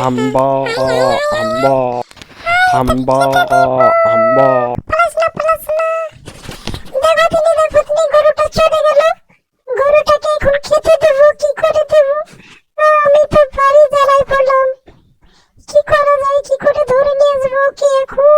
햄버거 햄버거 햄버거 햄버거 কি করা যায়, কি করে ধরে নিয়ে যাব, কি এখন